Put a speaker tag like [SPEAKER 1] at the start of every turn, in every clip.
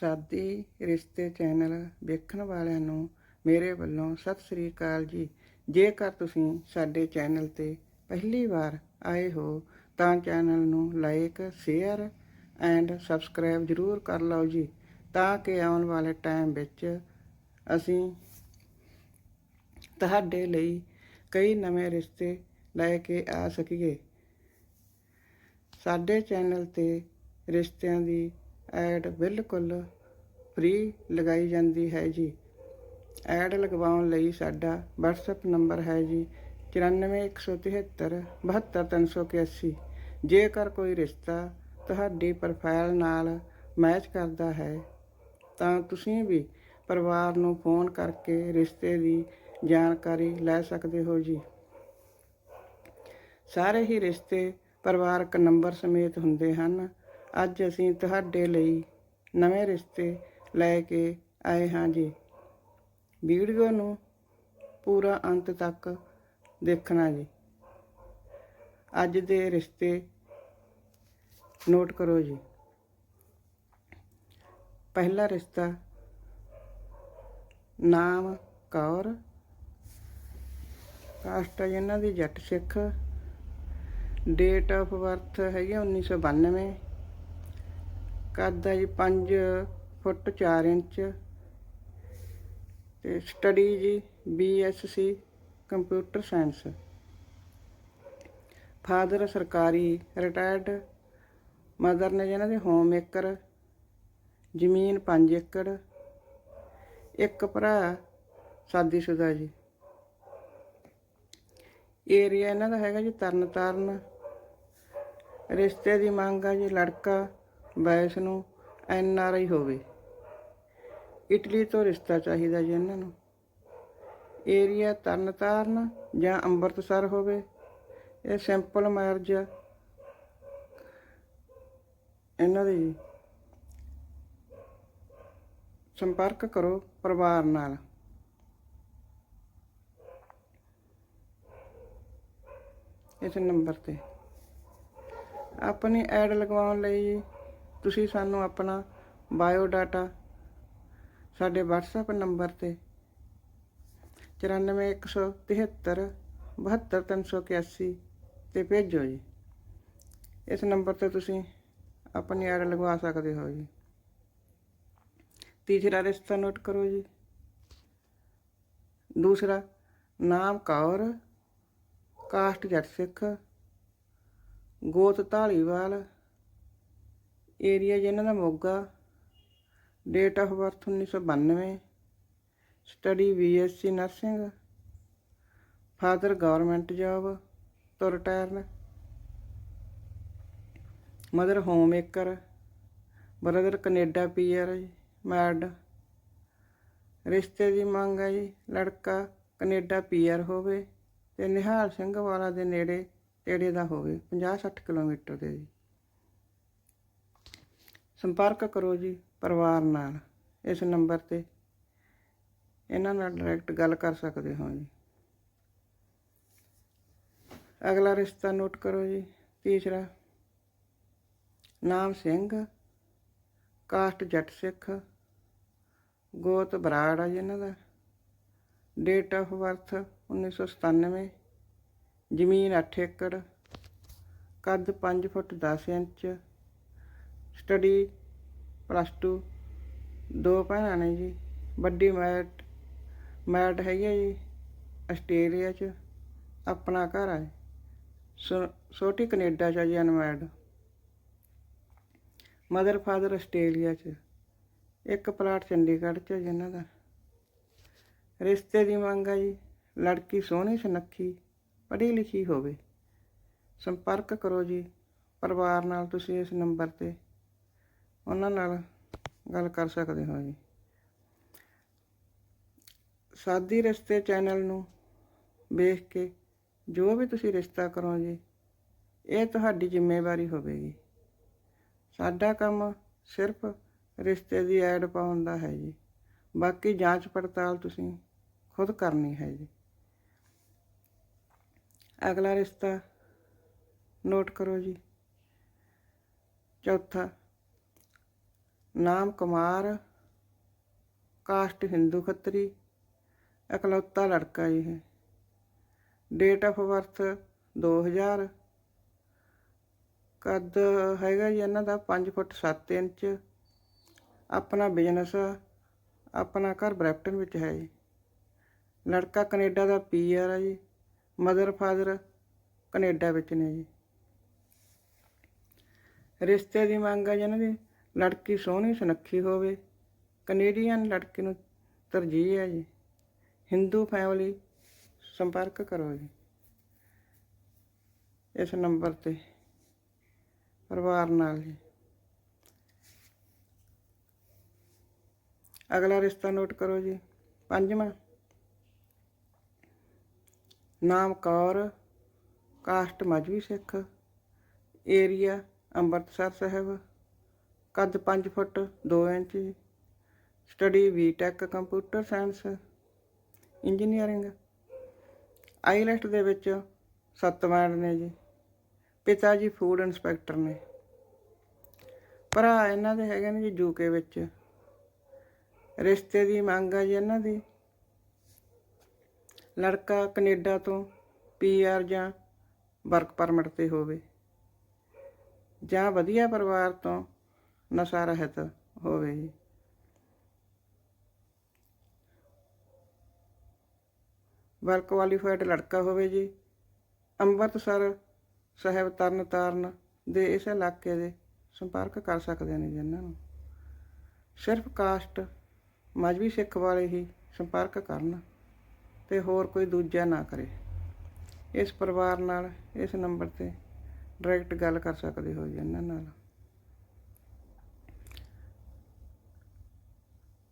[SPEAKER 1] ਸਾਦੀ ਰਿਸ਼ਤੇ ਚੈਨਲ ਵੇਖਣ ਵਾਲਿਆਂ ਨੂੰ ਮੇਰੇ ਵੱਲੋਂ ਸਤਿ ਸ੍ਰੀ ਅਕਾਲ ਜੀ। ਜੇਕਰ ਤੁਸੀਂ ਸਾਡੇ ਚੈਨਲ ਤੇ ਪਹਿਲੀ ਵਾਰ ਆਏ ਹੋ, ਤਾਂ ਚੈਨਲ ਨੂੰ ਲਾਈਕ ਸ਼ੇਅਰ ਐਂਡ ਸਬਸਕ੍ਰਾਈਬ ਜ਼ਰੂਰ ਕਰ ਲਓ ਜੀ, ਤਾਂ ਕਿ ਆਉਣ ਵਾਲੇ ਟਾਈਮ ਵਿੱਚ ਅਸੀਂ ਤੁਹਾਡੇ ਲਈ ਕਈ ਨਵੇਂ ਰਿਸ਼ਤੇ ਲੈ ਕੇ ਆ ਸਕੀਏ। ਸਾਡੇ ਚੈਨਲ ਤੇ ਰਿਸ਼ਤਿਆਂ ਦੀ ਐਡ ਬਿਲਕੁਲ ਫ੍ਰੀ ਲਗਾਈ ਜਾਂਦੀ ਹੈ ਜੀ। ਐਡ ਲਗਵਾਉਣ ਲਈ ਸਾਡਾ WhatsApp ਨੰਬਰ ਹੈ ਜੀ 9417 72381 ਜੇਕਰ ਕੋਈ ਰਿਸ਼ਤਾ ਤੁਹਾਡੀ ਪ੍ਰੋਫਾਈਲ ਨਾਲ ਮੈਚ ਕਰਦਾ ਹੈ, ਤਾਂ ਤੁਸੀਂ ਵੀ ਪਰਿਵਾਰ ਨੂੰ ਫੋਨ ਕਰਕੇ ਰਿਸ਼ਤੇ ਦੀ ਜਾਣਕਾਰੀ ਲੈ ਸਕਦੇ ਹੋ ਜੀ। ਸਾਰੇ ਹੀ ਰਿਸ਼ਤੇ ਪਰਿਵਾਰਕ ਨੰਬਰ ਸਮੇਤ ਹੁੰਦੇ ਹਨ। ਅੱਜ ਅਸੀਂ ਤੁਹਾਡੇ ਲਈ ਨਵੇਂ ਰਿਸ਼ਤੇ ਲੈ ਕੇ ਆਏ ਹਾਂ ਜੀ। ਵੀਡੀਓ ਨੂੰ ਪੂਰਾ ਅੰਤ ਤੱਕ ਦੇਖਣਾ ਜੀ। ਅੱਜ ਦੇ ਰਿਸ਼ਤੇ ਨੋਟ ਕਰੋ ਜੀ। ਪਹਿਲਾ ਰਿਸ਼ਤਾ ਨਾਮ ਕੌਰ। ਕਾਸਟ ਹੈ ਇਹਨਾਂ ਦੀ ਜੱਟ ਸਿੱਖ। ਡੇਟ ਆਫ ਬਰਥ ਹੈਗੀ ਆ 1992 ਕੱਦ ਹੈ ਜੀ 5 ਫੁੱਟ 4 ਇੰਚ। ਤੇ ਸਟੱਡੀ ਜੀ ਬੀਐਸਸੀ ਕੰਪਿਊਟਰ ਸਾਇੰਸ। ਫਾਦਰ ਸਰਕਾਰੀ ਰਿਟਾਇਰਡ, ਮਦਰ ਨੇ ਜਿਹਨਾਂ ਦੇ ਹੋਮ ਮੇਕਰ ਜ਼ਮੀਨ 5 ਏਕੜ, ਇੱਕ ਭਰਾ ਸ਼ਾਦੀशुदा ਜੀ। ਏਰੀਆ ਇਹਨਾਂ ਦਾ ਹੈਗਾ ਜੀ ਤਰਨਤਾਰਨ। ਰਿਸ਼ਤੇ ਦੀ ਮੰਗ ਆ ਜੀ ਲੜਕਾ ਵੈਸ ਨੂੰ ਐਨ ਆਰ ਆਈ ਹੋਵੇ। ਇਟਲੀ ਤੋਂ ਰਿਸ਼ਤਾ ਚਾਹੀਦਾ ਜੀ ਇਹਨਾਂ ਨੂੰ। ਏਰੀਆ ਤਰਨਤਾਰਨ ਜਾਂ ਅੰਮ੍ਰਿਤਸਰ ਹੋਵੇ। ਇਹ ਸਿੰਪਲ ਮੈਰਿਜ ਆ। ਇਹਨਾਂ ਦੀ ਜੀ ਸੰਪਰਕ ਕਰੋ ਪਰਿਵਾਰ ਨਾਲ। ਇਸ ਨੰਬਰ ਤੇ। ਆਪਣੀ ਐਡ ਲਗਵਾਉਣ ਲਈ ਜੀ ਤੁਸੀਂ ਸਾਨੂੰ ਆਪਣਾ ਬਾਇਓ ਡਾਟਾ ਸਾਡੇ WhatsApp ਨੰਬਰ ਤੇ 94173 72381 ਤੇ ਭੇਜੋ ਜੀ। ਇਸ ਨੰਬਰ ਤੇ ਤੁਸੀਂ ਆਪਣੀ ਐਡ ਲਗਵਾ ਸਕਦੇ ਹੋ ਜੀ। ਤੀਸਰਾ ਰਿਸ਼ਤਾ ਨੋਟ ਕਰੋ ਜੀ। ਦੂਸਰਾ, ਨਾਮ ਕੌਰ, ਕਾਸਟ ਜੱਟ ਸਿੱਖ, ਗੋਤ ਢਾਲੀਵਾਲ ਏਰੀਆ ਜਿਹਨਾਂ ਦਾ Moga date of birth 1992 study BSc nursing father government job ਤੋਂ retired mother homemaker brother Canada PR ਜੀ ਮੈਡ ਰਿਸ਼ਤੇ ਦੀ ਮੰਗ ਹੈ ਜੀ, ਲੜਕਾ ਕੈਨੇਡਾ ਪੀਆਰ ਹੋਵੇ ਤੇ ਨਿਹਾਲ ਸਿੰਘ ਵਾਲਾ ਦੇ ਨੇੜੇ ਤੇੜੇ ਦਾ ਹੋਵੇ 50-60 ਕਿਲੋਮੀਟਰ ਦੇ ਜੀ। ਸੰਪਰਕ ਕਰੋ ਜੀ ਪਰਿਵਾਰ ਨਾਲ। ਇਸ ਨੰਬਰ ਤੇ ਇਹਨਾਂ ਨਾਲ ਡਾਇਰੈਕਟ ਗੱਲ ਕਰ ਸਕਦੇ ਹੋ ਜੀ। ਅਗਲਾ ਰਿਸ਼ਤਾ ਨੋਟ ਕਰੋ ਜੀ। ਤੀਸਰਾ, ਨਾਮ ਸਿੰਘ, ਕਾਸਟ ਜੱਟ ਸਿੱਖ, ਗੋਤ ਬਰਾੜ ਆ ਜੀ ਇਹਨਾਂ ਦਾ। ਡੇਟ ਆਫ ਬਰਥ 1997 ਜ਼ਮੀਨ 8 ਏਕੜ, ਕੱਦ 5 ਫੁੱਟ 10 ਇੰਚ ਸਟੱਡੀ ਪਲੱਸ 2 ਦੋ ਭੈਣਾਂ ਨੇ ਜੀ, ਵੱਡੀ ਮੈਟ ਮੈਟ ਹੈਗੀ ਆ ਜੀ, ਆਸਟ੍ਰੇਲੀਆ 'ਚ, ਆਪਣਾ ਘਰ ਹੈ ਛੋ- ਛੋਟੀ ਕੈਨੇਡਾ 'ਚ ਆ ਜੀ ਅਨਮੈਡ ਮਦਰ ਫਾਦਰ ਆਸਟ੍ਰੇਲੀਆ 'ਚ, ਇੱਕ ਪਲਾਟ ਚੰਡੀਗੜ੍ਹ 'ਚ ਜਿਨ੍ਹਾਂ ਦਾ। ਰਿਸ਼ਤੇ ਦੀ ਮੰਗ ਹੈ ਜੀ, ਲੜਕੀ ਸੋਹਣੀ ਸੁਨੱਖੀ, ਪੜ੍ਹੀ ਲਿਖੀ ਹੋਵੇ। ਸੰਪਰਕ ਕਰੋ ਜੀ, ਪਰਿਵਾਰ ਨਾਲ ਤੁਸੀਂ ਇਸ ਨੰਬਰ ਤੇ। ਉਹਨਾਂ ਨਾਲ ਗੱਲ ਕਰ ਸਕਦੇ ਹੋ ਜੀ। ਸਾਦੀ ਰਿਸ਼ਤੇ ਚੈਨਲ ਨੂੰ ਵੇਖ ਕੇ ਜੋ ਵੀ ਤੁਸੀਂ ਰਿਸ਼ਤਾ ਕਰੋ ਜੀ ਇਹ ਤੁਹਾਡੀ ਜ਼ਿੰਮੇਵਾਰੀ ਹੋਵੇਗੀ। ਸਾਡਾ ਕੰਮ ਸਿਰਫ ਰਿਸ਼ਤੇ ਦੀ ਐਡ ਪਾਉਣ ਦਾ ਹੈ ਜੀ। ਬਾਕੀ ਜਾਂਚ ਪੜਤਾਲ ਤੁਸੀਂ ਖੁਦ ਕਰਨੀ ਹੈ ਜੀ। ਅਗਲਾ ਰਿਸ਼ਤਾ ਨੋਟ ਕਰੋ ਜੀ। ਚੌਥਾ ਨਾਮ ਕੁਮਾਰ, ਕਾਸਟ ਹਿੰਦੂ ਖੱਤਰੀ, ਇਕਲੌਤਾ ਲੜਕਾ ਜੀ ਡੇਟ ਆਫ ਬਰਥ 2000 ਕੱਦ ਹੈਗਾ ਜੀ ਇਹਨਾਂ ਦਾ? 5 ਫੁੱਟ 7 ਇੰਚ। ਆਪਣਾ ਬਿਜ਼ਨਸ ਆਪਣਾ ਘਰ ਬਰੈਪਟਨ ਵਿੱਚ ਹੈ ਜੀ। ਲੜਕਾ ਕੈਨੇਡਾ ਦਾ ਪੀਆਰ ਹੈ ਜੀ। ਮਦਰ ਫਾਦਰ ਕੈਨੇਡਾ ਵਿੱਚ ਨੇ ਜੀ। ਰਿਸ਼ਤੇ ਦੀ ਮੰਗ ਹੈ ਜੀ ਇਹਨਾਂ ਦੀ। ਲੜਕੀ ਸੋਹਣੀ ਸੁਨੱਖੀ ਹੋਵੇ। ਕੈਨੇਡੀਅਨ ਲੜਕੀ ਨੂੰ ਤਰਜੀਹ ਹੈ ਜੀ। ਹਿੰਦੂ ਫੈਮਿਲੀ ਸੰਪਰਕ ਕਰੋ ਜੀ। ਇਸ ਨੰਬਰ ਤੇ ਪਰਿਵਾਰ ਨਾਲ ਜੀ। ਅਗਲਾ ਰਿਸ਼ਤਾ ਨੋਟ ਕਰੋ ਜੀ। ਪੰਜਵਾਂ। ਨਾਮ ਕੌਰ, ਕਾਸਟ ਮਜਵੀ ਸਿੱਖ, ਏਰੀਆ ਅੰਮ੍ਰਿਤਸਰ ਸਾਹਿਬ। ਕੱਦ 5 foot 2 inch, study B tech computer science, engineering. IELTS ਦੇ ਵਿੱਚ ਸੱਤ ਨੇ ਜੀ, ਪਿਤਾ ਜੀ ਫੂਡ ਇਨਸਪੈਕਟਰ ਨੇ। ਭਰਾ ਇਹਨਾਂ ਦੇ ਹੈਗੇ ਨੇ ਜੀ ਯੂਕੇ ਵਿੱਚ। ਰਿਸ਼ਤੇ ਦੀ ਮੰਗ ਆ ਜੀ ਇਹਨਾਂ ਦੀ। ਲੜਕਾ ਕੈਨੇਡਾ ਤੋਂ ਪੀਆਰ ਜਾਂ ਵਰਕ ਪਰਮਿਟ ਤੇ ਹੋਵੇ। ਜਾਂ ਵਧੀਆ ਪਰਿਵਾਰ ਤੋਂ ਨਸ਼ਾ ਰਹਿਤ ਹੋਵੇ ਜੀ। ਵੈਲ ਕੁਆਲੀਫਾਈਡ ਲੜਕਾ ਹੋਵੇ ਜੀ। ਅੰਮ੍ਰਿਤਸਰ ਸਾਹਿਬ ਤਰਨ ਤਾਰਨ ਦੇ ਇਸ ਇਲਾਕੇ ਦੇ ਸੰਪਰਕ ਕਰ ਸਕਦੇ ਨੇ ਜੀ ਇਹਨਾਂ ਨੂੰ। ਸਿਰਫ ਕਾਸਟ ਮਜਬੀ ਸਿੱਖ ਵਾਲੇ ਹੀ ਸੰਪਰਕ ਕਰਨ ਤੇ ਹੋਰ ਕੋਈ ਦੂਜਾ ਨਾ ਕਰੇ। ਇਸ ਪਰਿਵਾਰ ਨਾਲ ਇਸ ਨੰਬਰ ਤੇ ਡਾਇਰੈਕਟ ਗੱਲ ਕਰ ਸਕਦੇ ਹੋ ਜੀ ਇਹਨਾਂ ਨਾਲ।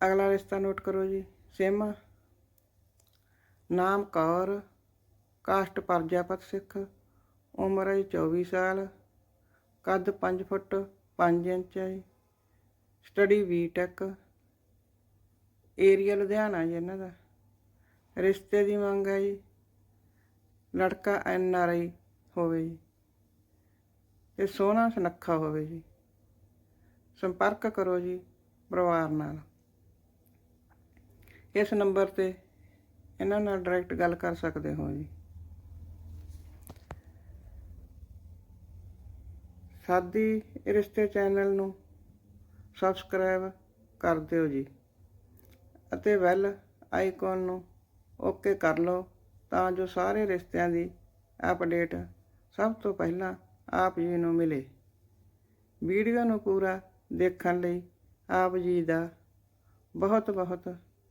[SPEAKER 1] ਅਗਲਾ ਰਿਸ਼ਤਾ ਨੋਟ ਕਰੋ ਜੀ। ਸੇਮਾ, ਨਾਮ ਕੌਰ, ਕਾਸਟ ਪਰਜਾਪਤ ਸਿੱਖ, ਉਮਰ ਹੈ 24 ਸਾਲ, ਕੱਦ 5 ਫੁੱਟ 5 ਇੰਚ ਹੈ ਸਟੱਡੀ ਬੀਟੈਕ, ਏਰੀਆ ਲੁਧਿਆਣਾ ਜੀ ਇਹਨਾਂ ਦਾ। ਰਿਸ਼ਤੇ ਦੀ ਮੰਗ ਹੈ ਜੀ। ਲੜਕਾ ਐਨ ਆਰ ਆਈ ਹੋਵੇ ਜੀ। ਤੇ ਸੋਹਣਾ ਸੁਨੱਖਾ ਹੋਵੇ ਜੀ। ਸੰਪਰਕ ਕਰੋ ਜੀ ਪਰਿਵਾਰ ਨਾਲ। ਇਸ ਨੰਬਰ ਤੇ ਇਹਨਾਂ ਨਾਲ ਡਾਇਰੈਕਟ ਗੱਲ ਕਰ ਸਕਦੇ ਹੋ ਜੀ। ਸਾਦੀ ਰਿਸ਼ਤੇ ਚੈਨਲ ਨੂੰ ਸਬਸਕ੍ਰਾਈਬ ਕਰ ਦਿਓ ਜੀ ਅਤੇ ਬੈਲ ਆਈਕਨ ਨੂੰ ਓਕੇ ਕਰ ਲਓ ਤਾਂ ਜੋ ਸਾਰੇ ਰਿਸ਼ਤਿਆਂ ਦੀ ਅਪਡੇਟ ਸਭ ਤੋਂ ਪਹਿਲਾਂ ਆਪ ਜੀ ਨੂੰ ਮਿਲੇ। ਵੀਡੀਓ ਨੂੰ ਪੂਰਾ ਦੇਖਣ ਲਈ ਆਪ ਜੀ ਦਾ ਬਹੁਤ ਬਹੁਤ